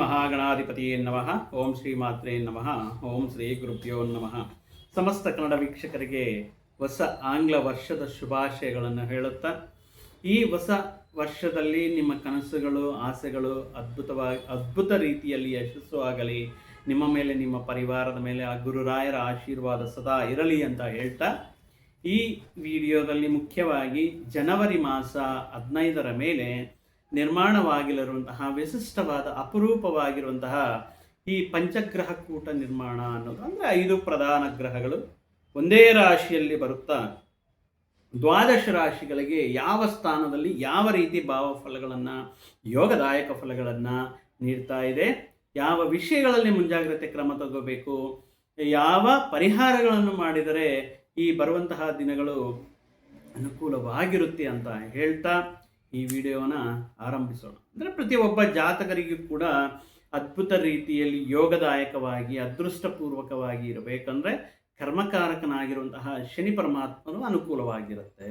ಮಹಾಗಣಾಧಿಪತಿಯೇ ನಮಃ. ಓಂ ಶ್ರೀ ಮಾತ್ರೇ ನಮಃ. ಓಂ ಶ್ರೀ ಗುರುಭ್ಯೋ ನಮಃ. ಸಮಸ್ತ ಕನ್ನಡ ವೀಕ್ಷಕರಿಗೆ ಹೊಸ ಆಂಗ್ಲ ವರ್ಷದ ಶುಭಾಶಯಗಳನ್ನು ಹೇಳುತ್ತಾ, ಈ ಹೊಸ ವರ್ಷದಲ್ಲಿ ನಿಮ್ಮ ಕನಸುಗಳು, ಆಸೆಗಳು ಅದ್ಭುತವಾಗಿ ಅದ್ಭುತ ರೀತಿಯಲ್ಲಿ ಯಶಸ್ಸು ಆಗಲಿ, ನಿಮ್ಮ ಮೇಲೆ, ನಿಮ್ಮ ಪರಿವಾರದ ಮೇಲೆ ಆ ಗುರುರಾಯರ ಆಶೀರ್ವಾದ ಸದಾ ಇರಲಿ ಅಂತ ಹೇಳ್ತಾ, ಈ ವಿಡಿಯೋದಲ್ಲಿ ಮುಖ್ಯವಾಗಿ ಜನವರಿ ಮಾಸ ಹದಿನೈದರ ಮೇಲೆ ನಿರ್ಮಾಣವಾಗಿರುವಂತಹ ವಿಶಿಷ್ಟವಾದ, ಅಪರೂಪವಾಗಿರುವಂತಹ ಈ ಪಂಚಗ್ರಹ ಕೂಟ ನಿರ್ಮಾಣ ಅನ್ನೋದು. ಅಂದರೆ ಐದು ಪ್ರಧಾನ ಗ್ರಹಗಳು ಒಂದೇ ರಾಶಿಯಲ್ಲಿ ಬರುತ್ತಾ, ದ್ವಾದಶ ರಾಶಿಗಳಿಗೆ ಯಾವ ಸ್ಥಾನದಲ್ಲಿ ಯಾವ ರೀತಿ ಭಾವಫಲಗಳನ್ನು ಯೋಗದಾಯಕ ಫಲಗಳನ್ನು ನೀಡ್ತಾ ಇದೆ, ಯಾವ ವಿಷಯಗಳಲ್ಲಿ ಮುಂಜಾಗ್ರತೆ ಕ್ರಮ ತಗೋಬೇಕು, ಯಾವ ಪರಿಹಾರಗಳನ್ನು ಮಾಡಿದರೆ ಈ ಬರುವಂತಹ ದಿನಗಳು ಅನುಕೂಲವಾಗಿರುತ್ತೆ ಅಂತ ಹೇಳ್ತಾ ಈ ವಿಡಿಯೋನ ಆರಂಭಿಸೋಣ. ಅಂದರೆ ಪ್ರತಿಯೊಬ್ಬ ಜಾತಕರಿಗೂ ಕೂಡ ಅದ್ಭುತ ರೀತಿಯಲ್ಲಿ ಯೋಗದಾಯಕವಾಗಿ, ಅದೃಷ್ಟಪೂರ್ವಕವಾಗಿ ಇರಬೇಕಂದ್ರೆ ಕರ್ಮಕಾರಕನಾಗಿರುವಂತಹ ಶನಿ ಪರಮಾತ್ಮನು ಅನುಕೂಲವಾಗಿರುತ್ತೆ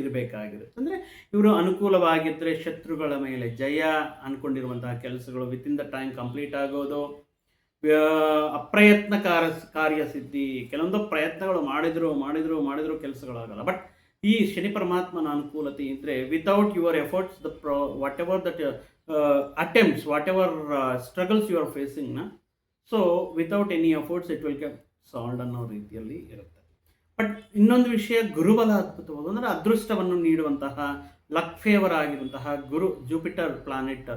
ಇರಬೇಕಾಗಿರುತ್ತೆ. ಅಂದರೆ ಇವರು ಅನುಕೂಲವಾಗಿದ್ದರೆ ಶತ್ರುಗಳ ಮೇಲೆ ಜಯ ಅಂದ್ಕೊಂಡಿರುವಂತಹ ಕೆಲಸಗಳು ವಿತಿನ್ ದ ಟೈಮ್ ಕಂಪ್ಲೀಟ್ ಆಗೋದು ಅಪ್ರಯತ್ನ ಕಾರ್ಯ ಕಾರ್ಯಸಿದ್ಧಿ, ಕೆಲವೊಂದು ಪ್ರಯತ್ನಗಳು ಮಾಡಿದ್ರು ಮಾಡಿದ್ರು ಮಾಡಿದ್ರು, ಕೆಲಸಗಳಾಗಲ್ಲ. ಬಟ್ ಈ ಶನಿ ಪರಮಾತ್ಮನ ಅನುಕೂಲತೆ ಇದ್ದರೆ without your efforts the pro whatever that attempts whatever struggles you are ಫೇಸಿಂಗ್ನ so without any efforts it will get solved ಅನ್ನೋ ರೀತಿಯಲ್ಲಿ ಇರುತ್ತೆ. ಬಟ್ ಇನ್ನೊಂದು ವಿಷಯ ಗುರುಬಲ ಅದ್ಭುತವಾದ ಅಂದರೆ ಅದೃಷ್ಟವನ್ನು ನೀಡುವಂತಹ ಲಕ್ ಫೇವರ್ ಆಗಿರುವಂತಹ ಗುರು ಜೂಪಿಟರ್ ಪ್ಲಾನೆಟ್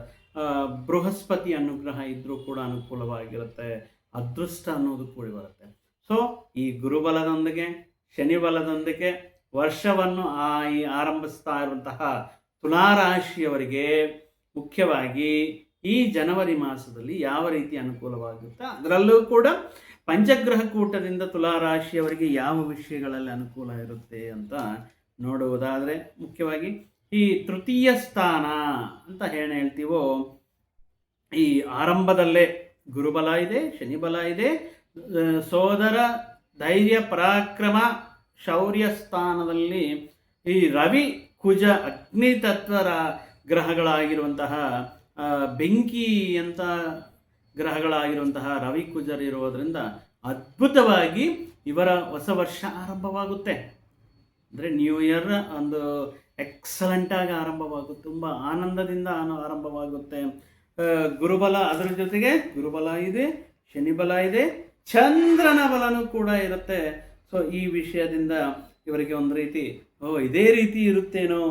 ಬೃಹಸ್ಪತಿ ಅನುಗ್ರಹ ಇದ್ದರೂ ಕೂಡ ಅನುಕೂಲವಾಗಿರುತ್ತೆ. ಅದೃಷ್ಟ ಅನ್ನೋದು ಕೂಡಿ ಬರುತ್ತೆ. ಸೊ ಈ ಗುರುಬಲದೊಂದಿಗೆ, ಶನಿ ಬಲದೊಂದಿಗೆ ವರ್ಷವನ್ನು ಆ ಈ ಆರಂಭಿಸ್ತಾ ಇರುವಂತಹ ತುಲಾರಾಶಿಯವರಿಗೆ ಮುಖ್ಯವಾಗಿ ಈ ಜನವರಿ ಮಾಸದಲ್ಲಿ ಯಾವ ರೀತಿ ಅನುಕೂಲವಾಗುತ್ತೆ? ಅದರಲ್ಲೂ ಕೂಡ ಪಂಚಗ್ರಹ ಕೂಟದಿಂದ ತುಲಾರಾಶಿಯವರಿಗೆ ಯಾವ ವಿಷಯಗಳಲ್ಲಿ ಅನುಕೂಲ ಇರುತ್ತೆ ಅಂತ ನೋಡುವುದಾದರೆ ಮುಖ್ಯವಾಗಿ ಈ ತೃತೀಯ ಸ್ಥಾನ ಅಂತ ಏನು ಹೇಳ್ತೀವೋ, ಈ ಆರಂಭದಲ್ಲೇ ಗುರುಬಲ ಇದೆ ಶನಿಬಲ ಇದೆ, ಸೋದರ, ಧೈರ್ಯ, ಪರಾಕ್ರಮ ಶೌರ್ಯ ಸ್ಥಾನದಲ್ಲಿ ಈ ರವಿ ಕುಜ ಅಗ್ನಿ ತತ್ವರ ಗ್ರಹಗಳಾಗಿರುವಂತಹ ಬೆಂಕಿ ಅಂತ ಗ್ರಹಗಳಾಗಿರುವಂತಹ ರವಿ ಕುಜರಿರೋದ್ರಿಂದ ಅದ್ಭುತವಾಗಿ ಇವರ ಹೊಸ ವರ್ಷ ಆರಂಭವಾಗುತ್ತೆ. ಅಂದರೆ ನ್ಯೂ ಇಯರ್ ಒಂದು ಎಕ್ಸಲೆಂಟಾಗಿ ಆರಂಭವಾಗುತ್ತೆ, ತುಂಬ ಆನಂದದಿಂದ ಆನ- ಆರಂಭವಾಗುತ್ತೆ. ಗುರುಬಲ ಅದರ ಜೊತೆಗೆ ಗುರುಬಲ ಇದೆ, ಶನಿಬಲ ಇದೆ, ಚಂದ್ರನ ಬಲನೂ ಕೂಡ ಇರುತ್ತೆ. ಸೊ ಈ ವಿಷಯದಿಂದ ಇವರಿಗೆ ಒಂದು ರೀತಿ, ಓ, ಇದೇ ರೀತಿ ಇರುತ್ತೇನೋ?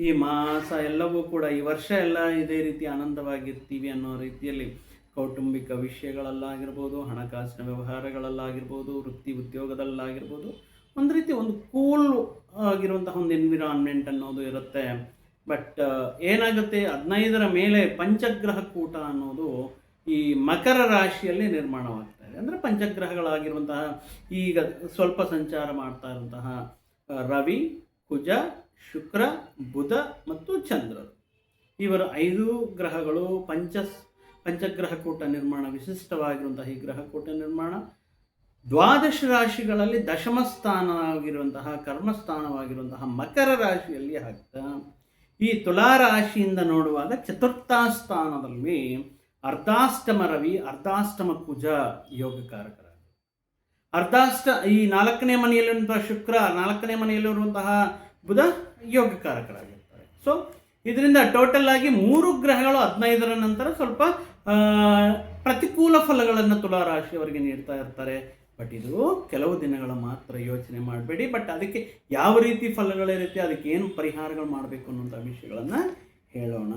ಈ ಮಾಸ ಎಲ್ಲವೂ ಕೂಡ, ಈ ವರ್ಷ ಎಲ್ಲ ಇದೇ ರೀತಿ ಆನಂದವಾಗಿರ್ತೀವಿ ಅನ್ನೋ ರೀತಿಯಲ್ಲಿ ಕೌಟುಂಬಿಕ ವಿಷಯಗಳಲ್ಲಾಗಿರ್ಬೋದು, ಹಣಕಾಸಿನ ವ್ಯವಹಾರಗಳಲ್ಲಾಗಿರ್ಬೋದು, ವೃತ್ತಿ ಉದ್ಯೋಗದಲ್ಲಾಗಿರ್ಬೋದು, ಒಂದು ರೀತಿ ಒಂದು ಕೂಲ್ ಆಗಿರುವಂತಹ ಒಂದು ಎನ್ವಿರಾನ್ಮೆಂಟ್ ಅನ್ನೋದು ಇರುತ್ತೆ. ಬಟ್ ಏನಾಗುತ್ತೆ? ಹದಿನೈದರ ಮೇಲೆ ಪಂಚಗ್ರಹ ಕೂಟ ಅನ್ನೋದು ಈ ಮಕರ ರಾಶಿಯಲ್ಲಿ ನಿರ್ಮಾಣವಾಗ್ತಾ ಇದೆ ಅಂದರೆ ಪಂಚಗ್ರಹಗಳಾಗಿರುವಂತಹ ಈಗ ಸ್ವಲ್ಪ ಸಂಚಾರ ಮಾಡ್ತಾ ಇರುವಂತಹ ರವಿ, ಕುಜ, ಶುಕ್ರ, ಬುಧ ಮತ್ತು ಚಂದ್ರರು ಇವರ ಐದು ಗ್ರಹಗಳು ಪಂಚ ಪಂಚಗ್ರಹ ಕೂಟ ನಿರ್ಮಾಣ, ವಿಶಿಷ್ಟವಾಗಿರುವಂತಹ ಈ ಗ್ರಹ ಕೂಟ ನಿರ್ಮಾಣ. ದ್ವಾದಶ ರಾಶಿಗಳಲ್ಲಿ ದಶಮ ಸ್ಥಾನವಾಗಿರುವಂತಹ, ಕರ್ಮಸ್ಥಾನವಾಗಿರುವಂತಹ ಮಕರ ರಾಶಿಯಲ್ಲಿ ಆಗ್ತಾ, ಈ ತುಲಾ ರಾಶಿಯಿಂದ ನೋಡುವಾಗ ಚತುರ್ಥ ಸ್ಥಾನದಲ್ಲಿ ಅರ್ಧಾಷ್ಟಮ ರವಿ ಅರ್ಧಾಷ್ಟಮ ಕುಜ ಯೋಗಕಾರಕರಾಗಿ. ಅರ್ಧಾಷ್ಟ, ಈ ನಾಲ್ಕನೇ ಮನೆಯಲ್ಲಿರುವಂತಹ ಶುಕ್ರ, ನಾಲ್ಕನೇ ಮನೆಯಲ್ಲಿರುವಂತಹ ಬುಧ ಯೋಗಕಾರಕರಾಗಿರ್ತಾರೆ. ಸೊ ಇದರಿಂದ ಟೋಟಲ್ ಆಗಿ ಮೂರು ಗ್ರಹಗಳು ಹದಿನೈದರ ನಂತರ ಸ್ವಲ್ಪ ಪ್ರತಿಕೂಲ ಫಲಗಳನ್ನು ತುಲಾರಾಶಿಯವರಿಗೆ ನೀಡ್ತಾ ಇರ್ತಾರೆ. ಬಟ್ ಇದು ಕೆಲವು ದಿನಗಳ ಮಾತ್ರ ಯೋಚನೆ ಮಾಡಬೇಡಿ. ಬಟ್ ಅದಕ್ಕೆ ಯಾವ ರೀತಿ ಫಲಗಳಿರುತ್ತೆ ಅದಕ್ಕೆ ಏನು ಪರಿಹಾರಗಳು ಮಾಡಬೇಕು ಅನ್ನುವಂಥ ವಿಷಯಗಳನ್ನು ಹೇಳೋಣ.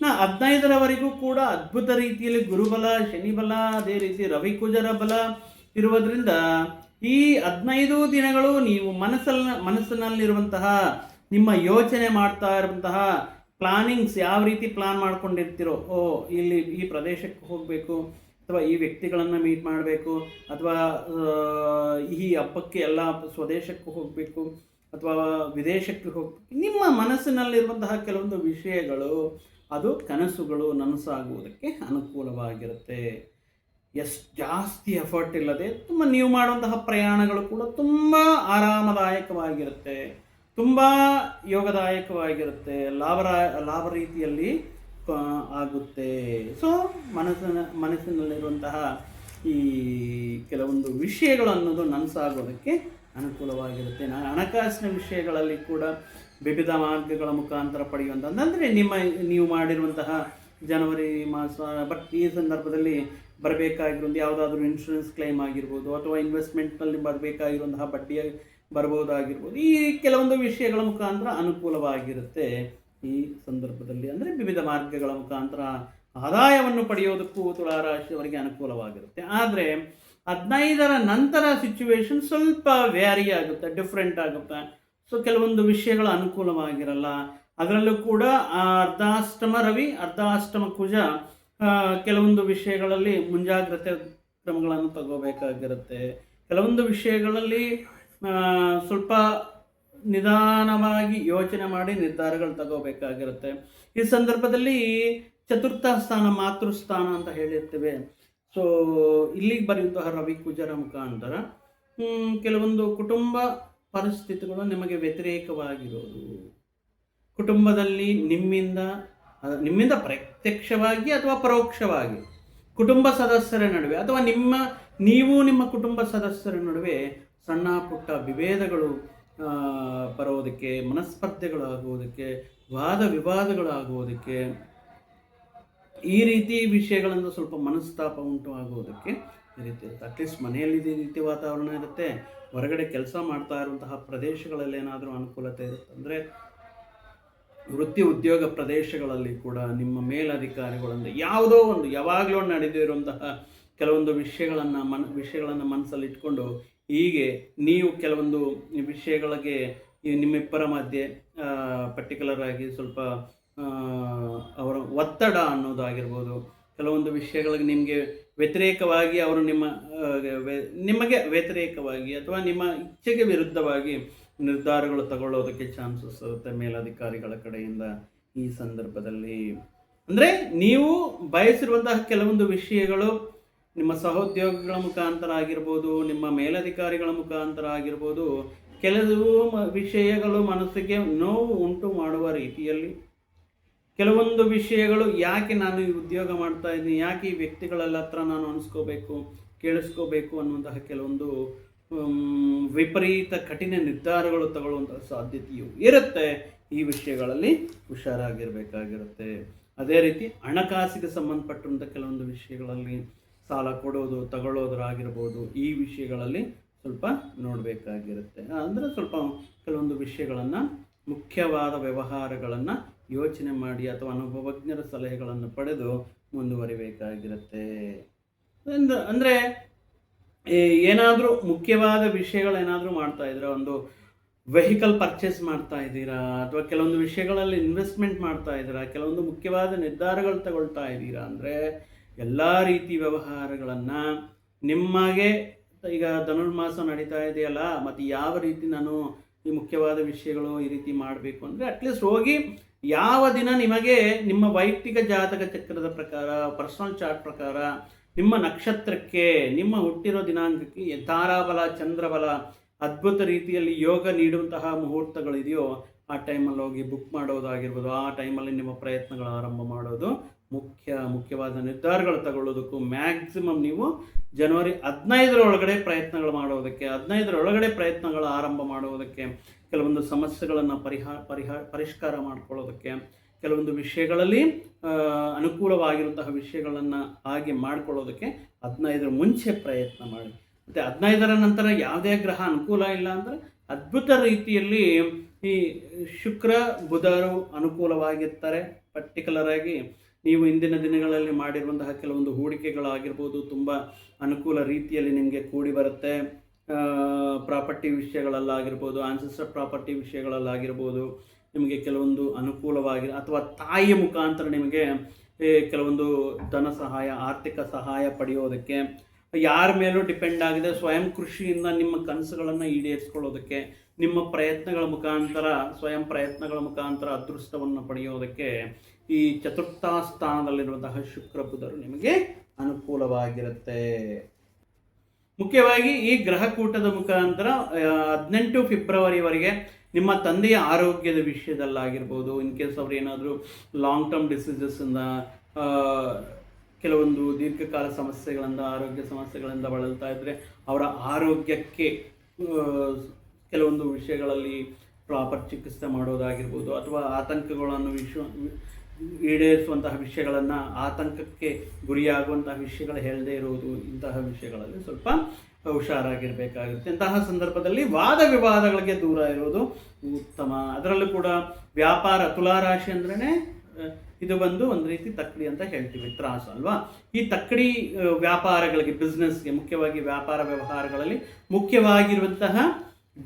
ನಾ ಹದಿನೈದರವರೆಗೂ ಕೂಡ ಅದ್ಭುತ ರೀತಿಯಲ್ಲಿ ಗುರುಬಲ, ಶನಿಬಲ, ಅದೇ ರೀತಿ ರವಿಕುಜರ ಬಲ ಇರುವುದರಿಂದ ಈ ಹದಿನೈದು ದಿನಗಳು ನೀವು ಮನಸ್ಸಲ್ಲಿ ಮನಸ್ಸಿನಲ್ಲಿರುವಂತಹ ನಿಮ್ಮ ಯೋಚನೆ ಮಾಡ್ತಾ ಇರುವಂತಹ ಪ್ಲಾನಿಂಗ್ಸ್ ಯಾವ ರೀತಿ ಪ್ಲಾನ್ ಮಾಡ್ಕೊಂಡಿರ್ತೀರೋ, ಓ, ಇಲ್ಲಿ ಈ ಪ್ರದೇಶಕ್ಕೆ ಹೋಗಬೇಕು, ಅಥವಾ ಈ ವ್ಯಕ್ತಿಗಳನ್ನು ಮೀಟ್ ಮಾಡಬೇಕು, ಅಥವಾ ಈ ಹಬ್ಬಕ್ಕೆ ಎಲ್ಲ ಸ್ವದೇಶಕ್ಕೆ ಹೋಗಬೇಕು, ಅಥವಾ ವಿದೇಶಕ್ಕೆ ಹೋಗಬೇಕು, ನಿಮ್ಮ ಮನಸ್ಸಿನಲ್ಲಿರುವಂತಹ ಕೆಲವೊಂದು ವಿಷಯಗಳು ಅದು ಕನಸುಗಳು ನನಸಾಗುವುದಕ್ಕೆ ಅನುಕೂಲವಾಗಿರುತ್ತೆ. ಎಷ್ಟು ಜಾಸ್ತಿ ಎಫರ್ಟ್ ಇಲ್ಲದೆ ತುಂಬ ನೀವು ಮಾಡುವಂತಹ ಪ್ರಯಾಣಗಳು ಕೂಡ ತುಂಬ ಆರಾಮದಾಯಕವಾಗಿರುತ್ತೆ. ತುಂಬ ಯೋಗದಾಯಕವಾಗಿರುತ್ತೆ. ಲಾಭ ಲಾಭ ರೀತಿಯಲ್ಲಿ ಆಗುತ್ತೆ. ಸೊ ಮನಸ್ಸಿನ, ಮನಸ್ಸಿನಲ್ಲಿರುವಂತಹ ಈ ಕೆಲವೊಂದು ವಿಷಯಗಳು ಅನ್ನೋದು ನನಸಾಗೋದಕ್ಕೆ ಅನುಕೂಲವಾಗಿರುತ್ತೆ. ನಾನು ಹಣಕಾಸಿನ ವಿಷಯಗಳಲ್ಲಿ ಕೂಡ ವಿವಿಧ ಮಾರ್ಗಗಳ ಮುಖಾಂತರ ಪಡೆಯುವಂಥ ಅಂದರೆ ನಿಮ್ಮ ನೀವು ಮಾಡಿರುವಂತಹ ಜನವರಿ ಮಾಸ ಬಟ್ ಈ ಸಂದರ್ಭದಲ್ಲಿ ಬರಬೇಕಾಗಿರುವಂಥ ಯಾವುದಾದ್ರೂ ಇನ್ಶೂರೆನ್ಸ್ ಕ್ಲೈಮ್ ಆಗಿರ್ಬೋದು ಅಥವಾ ಇನ್ವೆಸ್ಟ್ಮೆಂಟ್ನಲ್ಲಿ ಬರಬೇಕಾಗಿರುವಂತಹ ಬಡ್ಡಿ ಬರ್ಬೋದಾಗಿರ್ಬೋದು, ಈ ಕೆಲವೊಂದು ವಿಷಯಗಳ ಮುಖಾಂತರ ಅನುಕೂಲವಾಗಿರುತ್ತೆ ಈ ಸಂದರ್ಭದಲ್ಲಿ. ಅಂದರೆ ವಿವಿಧ ಮಾರ್ಗಗಳ ಮುಖಾಂತರ ಆದಾಯವನ್ನು ಪಡೆಯೋದಕ್ಕೂ ತುಲಾರಾಶಿಯವರಿಗೆ ಅನುಕೂಲವಾಗಿರುತ್ತೆ. ಆದರೆ ಹದಿನೈದರ ನಂತರ ಸಿಚುವೇಶನ್ ಸ್ವಲ್ಪ ವ್ಯಾರಿ ಆಗುತ್ತೆ ಡಿಫ್ರೆಂಟ್ ಆಗುತ್ತೆ. ಸೊ ಕೆಲವೊಂದು ವಿಷಯಗಳು ಅನುಕೂಲವಾಗಿರಲ್ಲ. ಅದರಲ್ಲೂ ಕೂಡ ಅರ್ಧಾಷ್ಟಮ ರವಿ, ಅರ್ಧಾಷ್ಟಮ ಕುಜ ಕೆಲವೊಂದು ವಿಷಯಗಳಲ್ಲಿ ಮುಂಜಾಗ್ರತೆ ಕ್ರಮಗಳನ್ನು ತಗೋಬೇಕಾಗಿರುತ್ತೆ. ಕೆಲವೊಂದು ವಿಷಯಗಳಲ್ಲಿ ಸ್ವಲ್ಪ ನಿಧಾನವಾಗಿ ಯೋಚನೆ ಮಾಡಿ ನಿರ್ಧಾರಗಳು ತಗೋಬೇಕಾಗಿರುತ್ತೆ. ಈ ಸಂದರ್ಭದಲ್ಲಿ ಚತುರ್ಥ ಸ್ಥಾನ, ಮಾತೃಸ್ಥಾನ ಅಂತ ಹೇಳಿರ್ತೇವೆ. ಸೊ ಇಲ್ಲಿಗೆ ಬರೆಯುವಂತಹ ರವಿ ಕುಜರ ಮುಖಾಂತರ ಕೆಲವೊಂದು ಕುಟುಂಬ ಪರಿಸ್ಥಿತಿಗಳು ನಿಮಗೆ ವ್ಯತಿರೇಕವಾಗಿರೋದು. ಕುಟುಂಬದಲ್ಲಿ ನಿಮ್ಮಿಂದ ನಿಮ್ಮಿಂದ ಪ್ರತ್ಯಕ್ಷವಾಗಿ ಅಥವಾ ಪರೋಕ್ಷವಾಗಿ? ಕುಟುಂಬ ಸದಸ್ಯರ ನಡುವೆ ಅಥವಾ ನಿಮ್ಮ, ನೀವು ನಿಮ್ಮ ಕುಟುಂಬ ಸದಸ್ಯರ ನಡುವೆ ಸಣ್ಣ ಪುಟ್ಟ ವಿಭೇದಗಳು ಬರೋದಕ್ಕೆ, ಮನಸ್ಪರ್ಧೆಗಳಾಗುವುದಕ್ಕೆ, ವಾದ ವಿವಾದಗಳಾಗುವುದಕ್ಕೆ, ಈ ರೀತಿ ವಿಷಯಗಳನ್ನು ಸ್ವಲ್ಪ ಮನಸ್ತಾಪ ಉಂಟು ಆಗುವುದಕ್ಕೆ ಇರುತ್ತೆ ಅಟ್ಲೀಸ್ಟ್ ಮನೆಯಲ್ಲಿ ಈ ರೀತಿ ವಾತಾವರಣ ಇರುತ್ತೆ. ಹೊರಗಡೆ ಕೆಲಸ ಮಾಡ್ತಾ ಇರುವಂತಹ ಪ್ರದೇಶಗಳಲ್ಲಿ ಏನಾದರೂ ಅನುಕೂಲತೆ ಇರುತ್ತೆ ಅಂದರೆ ವೃತ್ತಿ ಉದ್ಯೋಗ ಪ್ರದೇಶಗಳಲ್ಲಿ ಕೂಡ ನಿಮ್ಮ ಮೇಲಧಿಕಾರಿಗಳಿಂದ ಯಾವುದೋ ಒಂದು ಯಾವಾಗಲೂ ನಡೆದಿರುವಂತಹ ಕೆಲವೊಂದು ವಿಷಯಗಳನ್ನು ಮನ್, ವಿಷಯಗಳನ್ನು ಮನಸ್ಸಲ್ಲಿ ಇಟ್ಕೊಂಡು ಹೀಗೆ ನೀವು ಕೆಲವೊಂದು ವಿಷಯಗಳಿಗೆ ನಿಮ್ಮಿಬ್ಬರ ಮಧ್ಯೆ ಪರ್ಟಿಕ್ಯುಲರ್ ಆಗಿ ಸ್ವಲ್ಪ ಅವರ ಒತ್ತಡ ಅನ್ನೋದಾಗಿರ್ಬೋದು, ಕೆಲವೊಂದು ವಿಷಯಗಳಿಗೆ ನಿಮಗೆ ವ್ಯತಿರೇಕವಾಗಿ ಅವರು ನಿಮ್ಮ ನಿಮಗೆ ವ್ಯತಿರೇಕವಾಗಿ ಅಥವಾ ನಿಮ್ಮ ಇಚ್ಛೆಗೆ ವಿರುದ್ಧವಾಗಿ ನಿರ್ಧಾರಗಳು ತಗೊಳ್ಳೋದಕ್ಕೆ ಚಾನ್ಸಸ್ ಇರುತ್ತೆ ಮೇಲಧಿಕಾರಿಗಳ ಕಡೆಯಿಂದ ಈ ಸಂದರ್ಭದಲ್ಲಿ. ಅಂದರೆ ನೀವು ಬಯಸಿರುವಂತಹ ಕೆಲವೊಂದು ವಿಷಯಗಳು ನಿಮ್ಮ ಸಹೋದ್ಯೋಗಿಗಳ ಮುಖಾಂತರ ಆಗಿರ್ಬೋದು, ನಿಮ್ಮ ಮೇಲಧಿಕಾರಿಗಳ ಮುಖಾಂತರ ಆಗಿರ್ಬೋದು, ಕೆಲವು ವಿಷಯಗಳು ಮನಸ್ಸಿಗೆ ನೋವು ಉಂಟು ಮಾಡುವ ರೀತಿಯಲ್ಲಿ ಕೆಲವೊಂದು ವಿಷಯಗಳು ಯಾಕೆ ನಾನು ಈ ಉದ್ಯೋಗ ಮಾಡ್ತಾ ಇದ್ದೀನಿ, ಯಾಕೆ ಈ ವ್ಯಕ್ತಿಗಳೆಲ್ಲ ಹತ್ರ ನಾನು ಅನಿಸ್ಕೋಬೇಕು, ಕೇಳಿಸ್ಕೋಬೇಕು ಅನ್ನುವಂತಹ ಕೆಲವೊಂದು ವಿಪರೀತ ಕಠಿಣ ನಿರ್ಧಾರಗಳು ತಗೊಳ್ಳುವಂತಹ ಸಾಧ್ಯತೆಯು ಇರುತ್ತೆ. ಈ ವಿಷಯಗಳಲ್ಲಿ ಹುಷಾರಾಗಿರಬೇಕಾಗಿರುತ್ತೆ. ಅದೇ ರೀತಿ ಹಣಕಾಸಿಗೆ ಸಂಬಂಧಪಟ್ಟಂಥ ಕೆಲವೊಂದು ವಿಷಯಗಳಲ್ಲಿ ಸಾಲ ಕೊಡೋದು, ತಗೊಳ್ಳೋದ್ರಾಗಿರ್ಬೋದು, ಈ ವಿಷಯಗಳಲ್ಲಿ ಸ್ವಲ್ಪ ನೋಡಬೇಕಾಗಿರುತ್ತೆ. ಅಂದರೆ ಸ್ವಲ್ಪ ಕೆಲವೊಂದು ವಿಷಯಗಳನ್ನು ಮುಖ್ಯವಾದ ವ್ಯವಹಾರಗಳನ್ನು ಯೋಚನೆ ಮಾಡಿ ಅಥವಾ ಅನುಭವಜ್ಞರ ಸಲಹೆಗಳನ್ನು ಪಡೆದು ಮುಂದುವರಿಬೇಕಾಗಿರುತ್ತೆ. ಅಂದ- ಅಂದರೆ ಏನಾದರೂ ಮುಖ್ಯವಾದ ವಿಷಯಗಳೇನಾದರೂ ಮಾಡ್ತಾ ಇದ್ದೀರಾ ಒಂದು ವೆಹಿಕಲ್ ಪರ್ಚೇಸ್ ಮಾಡ್ತಾ ಇದ್ದೀರಾ? ಅಥವಾ ಕೆಲವೊಂದು ವಿಷಯಗಳಲ್ಲಿ ಇನ್ವೆಸ್ಟ್ಮೆಂಟ್ ಮಾಡ್ತಾ ಇದ್ದೀರಾ? ಕೆಲವೊಂದು ಮುಖ್ಯವಾದ ನಿರ್ಧಾರಗಳು ತಗೊಳ್ತಾ ಇದ್ದೀರಾ? ಅಂದರೆ, ಎಲ್ಲ ರೀತಿ ವ್ಯವಹಾರಗಳನ್ನು ನಿಮಗೆ ಈಗ ಧನುರ್ಮಾಸ ನಡೀತಾ ಇದೆಯಲ್ಲ, ಮತ್ತು ಯಾವ ರೀತಿ ನಾನು ಈ ಮುಖ್ಯವಾದ ವಿಷಯಗಳು ಈ ರೀತಿ ಮಾಡಬೇಕು ಅಂದರೆ ಅಟ್ಲೀಸ್ಟ್ ಹೋಗಿ ಯಾವ ದಿನ ನಿಮಗೆ ನಿಮ್ಮ ವೈಯಕ್ತಿಕ ಜಾತಕ ಚಕ್ರದ ಪ್ರಕಾರ ಪರ್ಸನಲ್ ಚಾರ್ಟ್ ಪ್ರಕಾರ, ನಿಮ್ಮ ನಕ್ಷತ್ರಕ್ಕೆ, ನಿಮ್ಮ ಹುಟ್ಟಿರೋ ದಿನಾಂಕಕ್ಕೆ ತಾರಾಬಲ, ಚಂದ್ರಬಲ ಅದ್ಭುತ ರೀತಿಯಲ್ಲಿ ಯೋಗ ನೀಡುವಂತಹ ಮುಹೂರ್ತಗಳಿದೆಯೋ ಆ ಟೈಮಲ್ಲಿ ಹೋಗಿ ಬುಕ್ ಮಾಡೋದಾಗಿರ್ಬೋದು ಆ ಟೈಮಲ್ಲಿ ನಿಮ್ಮ ಪ್ರಯತ್ನಗಳು ಆರಂಭ ಮಾಡೋದು ಮುಖ್ಯ, ಮುಖ್ಯವಾದ ನಿರ್ಧಾರಗಳು ತಗೊಳ್ಳೋದಕ್ಕೂ ಮ್ಯಾಕ್ಸಿಮಮ್ ನೀವು ಜನವರಿ ಹದಿನೈದರ ಒಳಗಡೆ ಪ್ರಯತ್ನಗಳು ಮಾಡೋದಕ್ಕೆ, ಹದಿನೈದರ ಒಳಗಡೆ ಪ್ರಯತ್ನಗಳು ಆರಂಭ ಮಾಡುವುದಕ್ಕೆ ಕೆಲವೊಂದು ಸಮಸ್ಯೆಗಳನ್ನು ಪರಿಹಾರ ಪರಿಹಾರ ಪರಿಷ್ಕಾರ ಮಾಡ್ಕೊಳ್ಳೋದಕ್ಕೆ, ಕೆಲವೊಂದು ವಿಷಯಗಳಲ್ಲಿ ಅನುಕೂಲವಾಗಿರುವಂತಹ ವಿಷಯಗಳನ್ನು ಹಾಗೆ ಮಾಡ್ಕೊಳ್ಳೋದಕ್ಕೆ ಹದಿನೈದರ ಮುಂಚೆ ಪ್ರಯತ್ನ ಮಾಡಿ. ಮತ್ತು ಹದಿನೈದರ ನಂತರ ಯಾವುದೇ ಗ್ರಹ ಅನುಕೂಲ ಇಲ್ಲ ಅಂದರೆ ಅದ್ಭುತ ರೀತಿಯಲ್ಲಿ ಈ ಶುಕ್ರ, ಬುಧರು ಅನುಕೂಲವಾಗಿರ್ತಾರೆ. ಪರ್ಟಿಕ್ಯುಲರ್ ಆಗಿ ನೀವು ಇಂದಿನ ದಿನಗಳಲ್ಲಿ ಮಾಡಿರುವಂತಹ ಕೆಲವೊಂದು ಹೂಡಿಕೆಗಳಾಗಿರ್ಬೋದು, ತುಂಬ ಅನುಕೂಲ ರೀತಿಯಲ್ಲಿ ನಿಮಗೆ ಕೂಡಿ ಬರುತ್ತೆ. ಪ್ರಾಪರ್ಟಿ ವಿಷಯಗಳಲ್ಲಾಗಿರ್ಬೋದು ಆನ್ಸೆಸ್ಟರ್ ಪ್ರಾಪರ್ಟಿ ವಿಷಯಗಳಲ್ಲಾಗಿರ್ಬೋದು, ನಿಮಗೆ ಕೆಲವೊಂದು ಅನುಕೂಲವಾಗಿ, ಅಥವಾ ತಾಯಿಯ ಮುಖಾಂತರ ನಿಮಗೆ ಕೆಲವೊಂದು ಧನ ಸಹಾಯ, ಆರ್ಥಿಕ ಸಹಾಯ ಪಡೆಯೋದಕ್ಕೆ ಯಾರ ಮೇಲೂ ಡಿಪೆಂಡ್ ಆಗಿದೆ. ಸ್ವಯಂ ಕೃಷಿಯಿಂದ ನಿಮ್ಮ ಕನಸುಗಳನ್ನು ಈಡೇರಿಸ್ಕೊಳ್ಳೋದಕ್ಕೆ, ನಿಮ್ಮ ಪ್ರಯತ್ನಗಳ ಮುಖಾಂತರ, ಸ್ವಯಂ ಪ್ರಯತ್ನಗಳ ಮುಖಾಂತರ ಅದೃಷ್ಟವನ್ನು ಪಡೆಯೋದಕ್ಕೆ ಈ ಚತುರ್ಥ ಸ್ಥಾನದಲ್ಲಿರುವಂತಹ ಶುಕ್ರ ಬುಧರು ನಿಮಗೆ ಅನುಕೂಲವಾಗಿರುತ್ತೆ. ಮುಖ್ಯವಾಗಿ ಈ ಗ್ರಹಕೂಟದ ಮುಖಾಂತರ ಹದಿನೆಂಟು ಫೆಬ್ರವರಿವರೆಗೆ ನಿಮ್ಮ ತಂದೆಯ ಆರೋಗ್ಯದ ವಿಷಯದಲ್ಲಾಗಿರ್ಬೋದು. ಇನ್ ಕೇಸ್ ಅವ್ರು ಏನಾದರೂ ಲಾಂಗ್ ಟರ್ಮ್ ಡಿಸೀಸಸ್ಸಿಂದ ಕೆಲವೊಂದು ದೀರ್ಘಕಾಲ ಸಮಸ್ಯೆಗಳಿಂದ, ಆರೋಗ್ಯ ಸಮಸ್ಯೆಗಳಿಂದ ಬಳಲ್ತಾ ಇದ್ದರೆ ಅವರ ಆರೋಗ್ಯಕ್ಕೆ ಕೆಲವೊಂದು ವಿಷಯಗಳಲ್ಲಿ ಪ್ರಾಪರ್ ಚಿಕಿತ್ಸೆ ಮಾಡೋದಾಗಿರ್ಬೋದು ಅಥವಾ ಆತಂಕಗಳನ್ನು ವಿಶ್ವ ಈಡೇರಿಸುವಂತಹ ವಿಷಯಗಳನ್ನು ಆತಂಕಕ್ಕೆ ಗುರಿಯಾಗುವಂತಹ ವಿಷಯಗಳು ಹೇಳದೇ ಇರುವುದು ಇಂತಹ ವಿಷಯಗಳಲ್ಲಿ ಸ್ವಲ್ಪ ಹುಷಾರಾಗಿರಬೇಕಾಗುತ್ತೆ. ಇಂತಹ ಸಂದರ್ಭದಲ್ಲಿ ವಾದ ವಿವಾದಗಳಿಗೆ ದೂರ ಇರೋದು ಉತ್ತಮ. ಅದರಲ್ಲೂ ಕೂಡ ವ್ಯಾಪಾರ, ತುಲಾರಾಶಿ ಅಂದ್ರೇ ಇದು ಬಂದು ಒಂದು ರೀತಿ ತಕ್ಕಡಿ ಅಂತ ಹೇಳ್ತೀವಿ, ತ್ರಾಸು ಅಲ್ವಾ? ಈ ತಕ್ಕಡಿ ವ್ಯಾಪಾರಗಳಿಗೆ ಬಿಸ್ನೆಸ್ಗೆ ಮುಖ್ಯವಾಗಿ ವ್ಯಾಪಾರ ವ್ಯವಹಾರಗಳಲ್ಲಿ ಮುಖ್ಯವಾಗಿರುವಂತಹ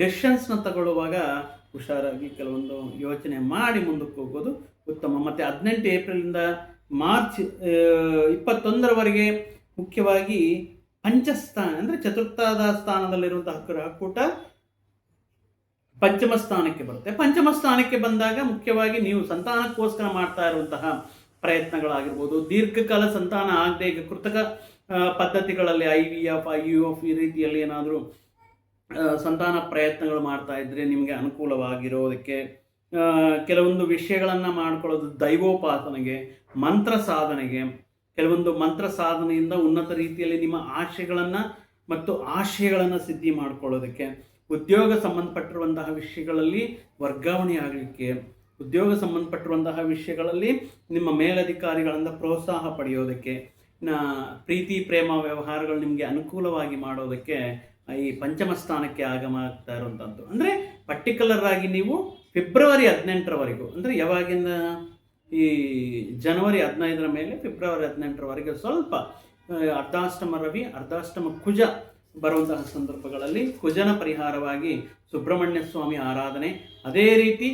ಡೆಸಿಷನ್ಸ್ನ ತಗೊಳ್ಳುವಾಗ ಹುಷಾರಾಗಿ ಕೆಲವೊಂದು ಯೋಚನೆ ಮಾಡಿ ಮುಂದಕ್ಕೆ ಹೋಗೋದು ಉತ್ತಮ. ಮತ್ತು ಹದಿನೆಂಟು ಏಪ್ರಿಲಿಂದ ಮಾರ್ಚ್ ಇಪ್ಪತ್ತೊಂದರವರೆಗೆ ಮುಖ್ಯವಾಗಿ ಪಂಚಸ್ಥಾನ, ಅಂದರೆ ಚತುರ್ಥದ ಸ್ಥಾನದಲ್ಲಿರುವಂತಹ ಗ್ರಹಕೂಟ ಪಂಚಮ ಸ್ಥಾನಕ್ಕೆ ಬರುತ್ತೆ. ಪಂಚಮ ಸ್ಥಾನಕ್ಕೆ ಬಂದಾಗ ಮುಖ್ಯವಾಗಿ ನೀವು ಸಂತಾನಕ್ಕೋಸ್ಕರ ಮಾಡ್ತಾ ಇರುವಂತಹ ಪ್ರಯತ್ನಗಳಾಗಿರ್ಬೋದು. ದೀರ್ಘಕಾಲ ಸಂತಾನ ಆಗದೆ ಈಗ ಕೃತಕ ಪದ್ಧತಿಗಳಲ್ಲಿ I V F, I U F ಈ ರೀತಿಯಲ್ಲಿ ಏನಾದರೂ ಸಂತಾನ ಪ್ರಯತ್ನಗಳು ಮಾಡ್ತಾ ಇದ್ದರೆ ನಿಮಗೆ ಅನುಕೂಲವಾಗಿರೋದಕ್ಕೆ ಕೆಲವೊಂದು ವಿಷಯಗಳನ್ನು ಮಾಡ್ಕೊಳ್ಳೋದು ದೈವೋಪಾಸನೆಗೆ, ಮಂತ್ರ ಸಾಧನೆಗೆ, ಕೆಲವೊಂದು ಮಂತ್ರ ಸಾಧನೆಯಿಂದ ಉನ್ನತ ರೀತಿಯಲ್ಲಿ ನಿಮ್ಮ ಆಶೆಗಳನ್ನು ಮತ್ತು ಆಶಯಗಳನ್ನು ಸಿದ್ಧಿ ಮಾಡ್ಕೊಳ್ಳೋದಕ್ಕೆ ಉದ್ಯೋಗ ಸಂಬಂಧಪಟ್ಟಿರುವಂತಹ ವಿಷಯಗಳಲ್ಲಿ ವರ್ಗಾವಣೆ ಆಗಲಿಕ್ಕೆ, ಉದ್ಯೋಗ ಸಂಬಂಧಪಟ್ಟಿರುವಂತಹ ವಿಷಯಗಳಲ್ಲಿ ನಿಮ್ಮ ಮೇಲಧಿಕಾರಿಗಳಿಂದ ಪ್ರೋತ್ಸಾಹ ಪಡೆಯೋದಕ್ಕೆ ಪ್ರೀತಿ, ಪ್ರೇಮ ವ್ಯವಹಾರಗಳು ನಿಮಗೆ ಅನುಕೂಲವಾಗಿ ಮಾಡೋದಕ್ಕೆ ಈ ಪಂಚಮ ಸ್ಥಾನಕ್ಕೆ ಆಗಮ ಆಗ್ತಾ ಇರುವಂಥದ್ದು ಅಂದರೆ ಪರ್ಟಿಕ್ಯುಲರ್ ಆಗಿ ನೀವು ಫೆಬ್ರವರಿ ಹದಿನೆಂಟರವರೆಗೂ, ಅಂದರೆ ಯಾವಾಗಿಂದ ಈ ಜನವರಿ ಹದಿನೈದರ ಮೇಲೆ ಫೆಬ್ರವರಿ ಹದಿನೆಂಟರವರೆಗೆ ಸ್ವಲ್ಪ, ಅರ್ಧಾಷ್ಟಮ ರವಿ, ಅರ್ಧಾಷ್ಟಮ ಕುಜ ಬರುವಂತಹ ಸಂದರ್ಭಗಳಲ್ಲಿ ಕುಜನ ಪರಿಹಾರವಾಗಿ ಸುಬ್ರಹ್ಮಣ್ಯ ಸ್ವಾಮಿ ಆರಾಧನೆ, ಅದೇ ರೀತಿ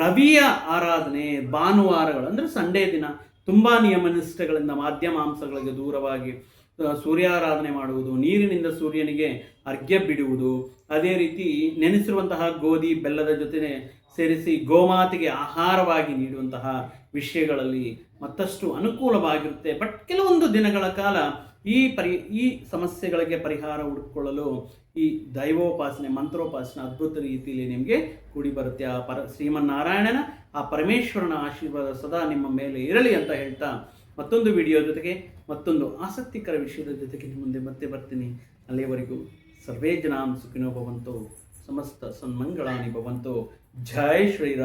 ರವಿಯ ಆರಾಧನೆ, ಭಾನುವಾರಗಳು ಅಂದರೆ ಸಂಡೇ ದಿನ ತುಂಬ ನಿಯಮನಿಷ್ಠೆಗಳಿಂದ ಮಾಧ್ಯಮಾಂಸಗಳಿಗೆ ದೂರವಾಗಿ ಸೂರ್ಯ ಸೂರ್ಯಾರಾಧನೆ ಮಾಡುವುದು, ನೀರಿನಿಂದ ಸೂರ್ಯನಿಗೆ ಅರ್ಘ್ಯ ಬಿಡುವುದು, ಅದೇ ರೀತಿ ನೆನೆಸಿರುವಂತಹ ಗೋಧಿ, ಬೆಲ್ಲದ ಜೊತೆ ಸೇರಿಸಿ ಗೋಮಾತೆಗೆ ಆಹಾರವಾಗಿ ನೀಡುವಂತಹ ವಿಷಯಗಳಲ್ಲಿ ಮತ್ತಷ್ಟು ಅನುಕೂಲವಾಗಿರುತ್ತೆ. ಬಟ್ ಕೆಲವೊಂದು ದಿನಗಳ ಕಾಲ ಈ ಪರಿ, ಈ ಸಮಸ್ಯೆಗಳಿಗೆ ಪರಿಹಾರ ಹುಡುಕೊಳ್ಳಲು ಈ ದೈವೋಪಾಸನೆ, ಮಂತ್ರೋಪಾಸನೆ ಅದ್ಭುತ ರೀತಿಯಲ್ಲಿ ನಿಮಗೆ ಕೂಡಿ ಬರುತ್ತೆ. ಆ ಪರ, ಶ್ರೀಮನ್ನಾರಾಯಣನ, ಆ ಪರಮೇಶ್ವರನ ಆಶೀರ್ವಾದ ಸದಾ ನಿಮ್ಮ ಮೇಲೆ ಇರಲಿ ಅಂತ ಹೇಳ್ತಾ ಮತ್ತೊಂದು ವಿಡಿಯೋ ಜೊತೆಗೆ, ಮತ್ತೊಂದು ಆಸಕ್ತಿಕರ ವಿಷಯದ ಜೊತೆಗೆ ಮುಂದೆ ಮತ್ತೆ ಬರ್ತೀನಿ. ಅಲ್ಲಿಯವರೆಗೂ ಸರ್ವೇ ಜನಾಂ ಸುಖಿನೋ ಭವಂತು, ಸಮಸ್ತ ಸನ್ಮಂಗಳಾನಿ ಭವಂತು. ಜೈ ಶ್ರೀರಾಮ್.